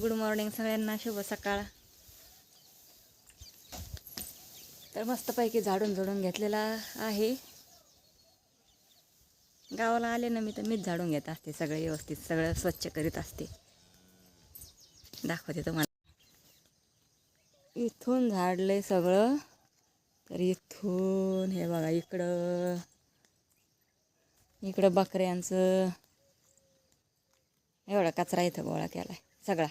Good morning सगळ्यांना शुभ सकाळ. तर मस्तपैकी झाडून झुडून घेतलेला आहे. गावाला आले ना मी तर मीच झाडून घेत असते सगळे व्यवस्थित सगळं स्वच्छ करीत असते. दाखवते तुम्हाला. इथून झाडलंय सगळं. तर इथून हे बघा इकडं इकडं बकऱ्यांचं. एवढा कचरा इथं गोळा केला सगळा.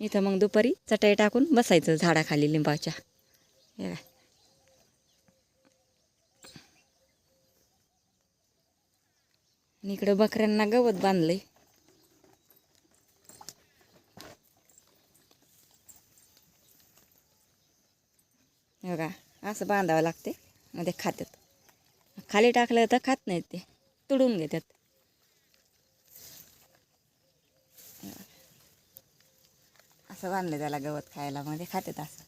इथं मग दुपारी चटई टाकून बसायचं झाडाखाली लिंबाच्या. हे इकडं बकऱ्यांना गवत बांधलंय. बघा असं बांधावं लागते मध्ये खात्यात. खाली टाकलं तर खात नाहीत ते. तुडून घेतात असं बांधलं त्याला गवत खायला. मध्ये खातात असं.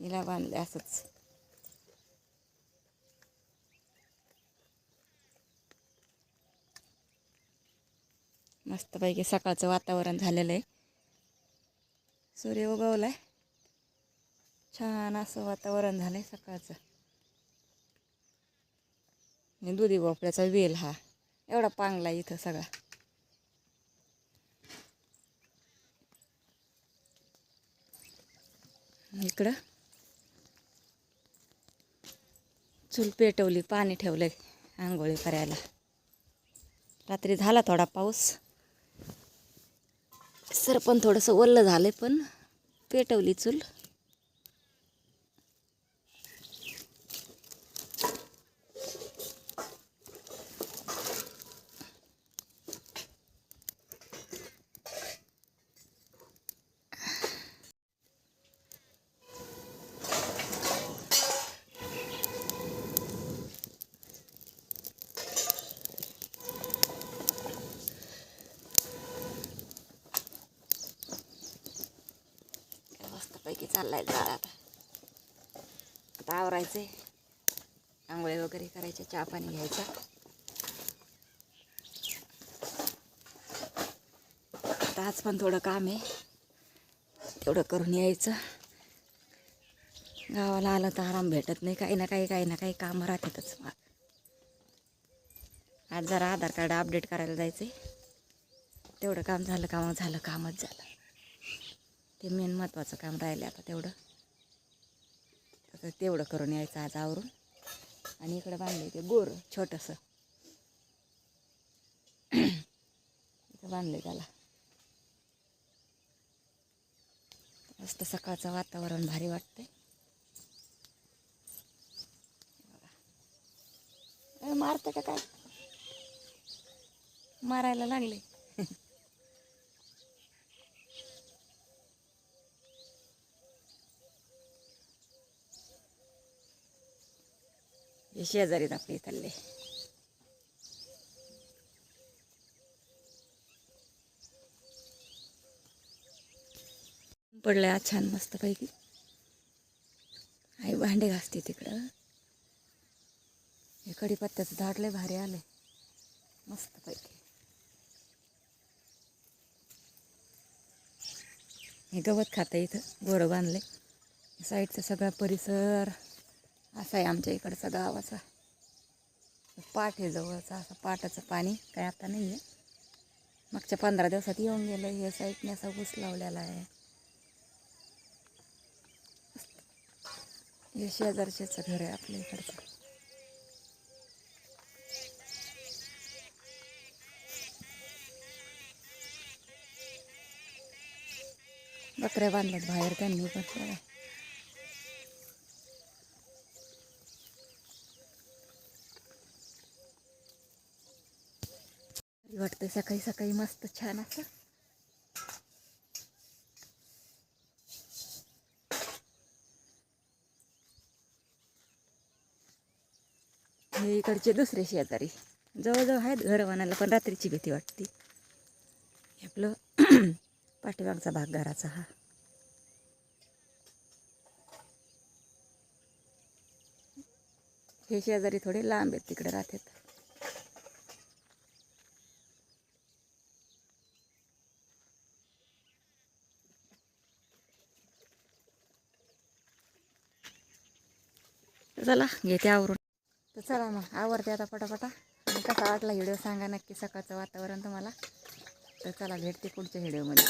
हिला बांधले असंच. मस्तपैकी सकाळचं वातावरण झालेलं आहे. सूर्य उगवलाय. छान असं वातावरण झालंय सकाळचं. दुधी भोपळ्याचा वेल हा. एवढा पांगला इथं सगळा. इकडं. चूल पेटवली पाणी ठेवलं आंघोळी करायला. रात्री झाला थोडा पाऊस. सर पण थोडंसं ओल्लं झालंय पण पेटवली चूल. मस्तपैकी चाललाय जाळ आता. आता आवरायचे आंघोळी वगैरे करायचे चहा पाणी घ्यायचा. आता आज पण थोडं काम आहे. तेवढं करून यायचं. गावाला आलं तर आराम भेटत नाही. काही ना काही काही ना काही कामं राहतातच. मग आज जरा आधार कार्ड अपडेट करायला जायचं तेवढं काम झालं का मग झालं कामच झालं. ते मेन महत्त्वाचं काम राहिलं आता तेवढं. आता तेवढं करून यायचं आज आवरून. आणि इकडं बांधलं ते गोर छोटंसं. इथं बांधलं त्याला. मस्त सकाळचं वातावरण भारी वाटतंय. मारतं मारते का काय? मारायला लागले हे आपल्या आपले इथले. पडलंय आज छान मस्तपैकी आई भांडे घासते तिकडं. हे कडीपत्त्याचं झाड लय भारी आलंय. मस्तपैकी हे गवत खातं इथं गोरं बांधले साईडचा सगळा परिसर. असा आहे आमच्या इकडचा गावाचा. पाठ आहे जवळचा असं पाटाचं पाणी काय आता नाही आहे मागच्या पंधरा दिवसात येऊन गेलं हे साईडने असा ऊस लावलेला आहे. हे शेजारच्याचं घर आहे आपल्या इकडचं. बकऱ्या बांधल्यात बाहेर त्यांनी पण. भारी वाटतंय. सकाळी सकाळी मस्त छान असं. हे इकडचे दुसरे शेजारी. जवळजवळ आहेत घर बनायला पण रात्रीची भीती वाटते. आपलं पाठीमागचा भाग घराचा हा. हे शेजारी थोडे लांब आहेत तिकडे राहतात. चला घेते आवरून. तर चला मग आवरते आता पटापटा. आणि कसा वाटला व्हिडिओ सांगा नक्की सकाळचं वातावरण तुम्हाला. तर चला भेटते पुढच्या व्हिडिओमध्ये.